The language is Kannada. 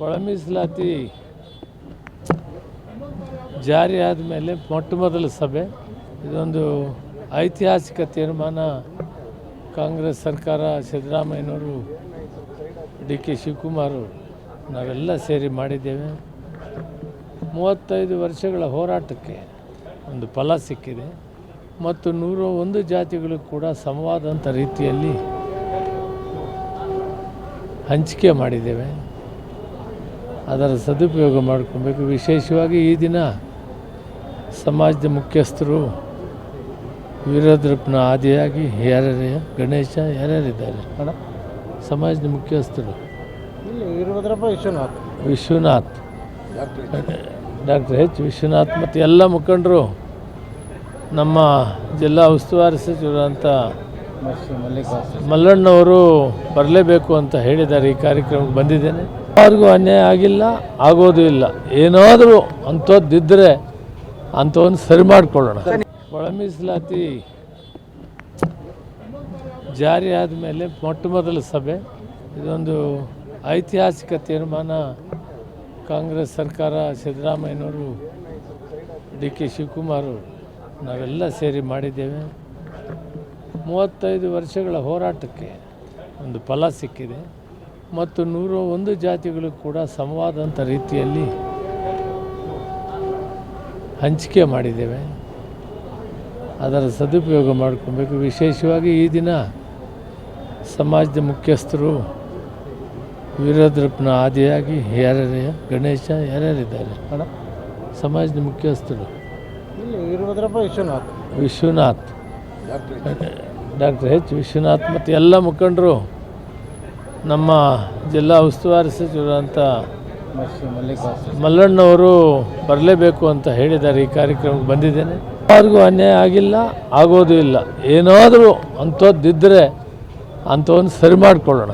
ಒಳ ಮೀಸಲಾತಿ ಜಾರಿ ಆದಮೇಲೆ ಮೊಟ್ಟ ಮೊದಲ ಸಭೆ. ಇದೊಂದು ಐತಿಹಾಸಿಕ ತೀರ್ಮಾನ. ಕಾಂಗ್ರೆಸ್ ಸರ್ಕಾರ, ಸಿದ್ದರಾಮಯ್ಯನವರು, ಡಿ ಕೆ ಶಿವಕುಮಾರ್ ನಾವೆಲ್ಲ ಸೇರಿ ಮಾಡಿದ್ದೇವೆ. ಮೂವತ್ತೈದು ವರ್ಷಗಳ ಹೋರಾಟಕ್ಕೆ ಒಂದು ಫಲ ಸಿಕ್ಕಿದೆ. ಮತ್ತು ನೂರ ಒಂದು ಜಾತಿಗಳು ಕೂಡ ಸಮವಾದಂಥ ರೀತಿಯಲ್ಲಿ ಹಂಚಿಕೆ ಮಾಡಿದ್ದೇವೆ. ಅದರ ಸದುಪಯೋಗ ಮಾಡ್ಕೊಬೇಕು. ವಿಶೇಷವಾಗಿ ಈ ದಿನ ಸಮಾಜದ ಮುಖ್ಯಸ್ಥರು ವೀರದ್ರಪ್ಪನ ಆದಿಯಾಗಿ ಯಾರ್ಯಾರು ಗಣೇಶ ಯಾರ್ಯಾರಿದ್ದಾರೆ? ಸಮಾಜದ ಮುಖ್ಯಸ್ಥರು. ವೀರಭದ್ರಪ್ಪ ವಿಶ್ವನಾಥ್. ವಿಶ್ವನಾಥ್. ಡಾಕ್ಟರ್. ಎಚ್. ವಿಶ್ವನಾಥ್ ಮತ್ತು ಎಲ್ಲ ಮುಖಂಡರು ನಮ್ಮ ಜಿಲ್ಲಾ ಉಸ್ತುವಾರಿ ಸಚಿವರಂಥ ಮಲ್ಲಣ್ಣವರು ಬರಲೇಬೇಕು ಅಂತ ಹೇಳಿದ್ದಾರೆ. ಈ ಕಾರ್ಯಕ್ರಮಕ್ಕೆ ಬಂದಿದ್ದೇನೆ. ಯಾರಿಗೂ ಅನ್ಯಾಯ ಆಗಿಲ್ಲ, ಆಗೋದು ಇಲ್ಲ. ಏನಾದರೂ ಅಂಥದ್ದಿದ್ದರೆ ಅಂಥವನ್ನು ಸರಿ ಮಾಡಿಕೊಳ್ಳೋಣ. ಒಳ ಜಾರಿ ಆದಮೇಲೆ ಮೊಟ್ಟ ಮೊದಲ ಸಭೆ. ಇದೊಂದು ಐತಿಹಾಸಿಕ ತೀರ್ಮಾನ. ಕಾಂಗ್ರೆಸ್ ಸರ್ಕಾರ, ಸಿದ್ದರಾಮಯ್ಯನವರು, ಡಿ ಕೆ ಶಿವಕುಮಾರ್ ನಾವೆಲ್ಲ ಸೇರಿ ಮಾಡಿದ್ದೇವೆ. ಮೂವತ್ತೈದು ವರ್ಷಗಳ ಹೋರಾಟಕ್ಕೆ ಒಂದು ಫಲ ಸಿಕ್ಕಿದೆ. ಮತ್ತು ನೂರ ಒಂದು ಜಾತಿಗಳು ಕೂಡ ಸಮವಾದಂಥ ರೀತಿಯಲ್ಲಿ ಹಂಚಿಕೆ ಮಾಡಿದ್ದೇವೆ. ಅದರ ಸದುಪಯೋಗ ಮಾಡ್ಕೊಬೇಕು ವಿಶೇಷವಾಗಿ ಈ ದಿನ ಸಮಾಜದ ಮುಖ್ಯಸ್ಥರು ವೀರದ್ರಪ್ಪನ ಆದಿಯಾಗಿ ಯಾರ್ಯಾರು? ಗಣೇಶ ಯಾರ್ಯಾರಿದ್ದಾರೆ? ಅಣ್ಣ ಸಮಾಜದ ಮುಖ್ಯಸ್ಥರು. ಇಲ್ಲಿ ವೀರಭದ್ರಪ್ಪ ವಿಶ್ವನಾಥ್. ವಿಶ್ವನಾಥ್. Doctor H. ವಿಶ್ವನಾಥ್ ಮತ್ತು ಎಲ್ಲ ಮುಖಂಡರು ನಮ್ಮ ಜಿಲ್ಲಾ ಉಸ್ತುವಾರಿ ಸಚಿವರಂಥ ಮಲ್ಲಣ್ಣವರು ಬರಲೇಬೇಕು ಅಂತ ಹೇಳಿದ್ದಾರೆ ಈ ಕಾರ್ಯಕ್ರಮಕ್ಕೆ ಬಂದಿದ್ದೇನೆ. ಯಾರಿಗೂ ಅನ್ಯಾಯ ಆಗಿಲ್ಲ ಆಗೋದು ಇಲ್ಲ. ಏನಾದರೂ ಅಂಥದ್ದಿದ್ದರೆ ಅಂಥವನ್ನು ಸರಿ ಮಾಡಿಕೊಳ್ಳೋಣ.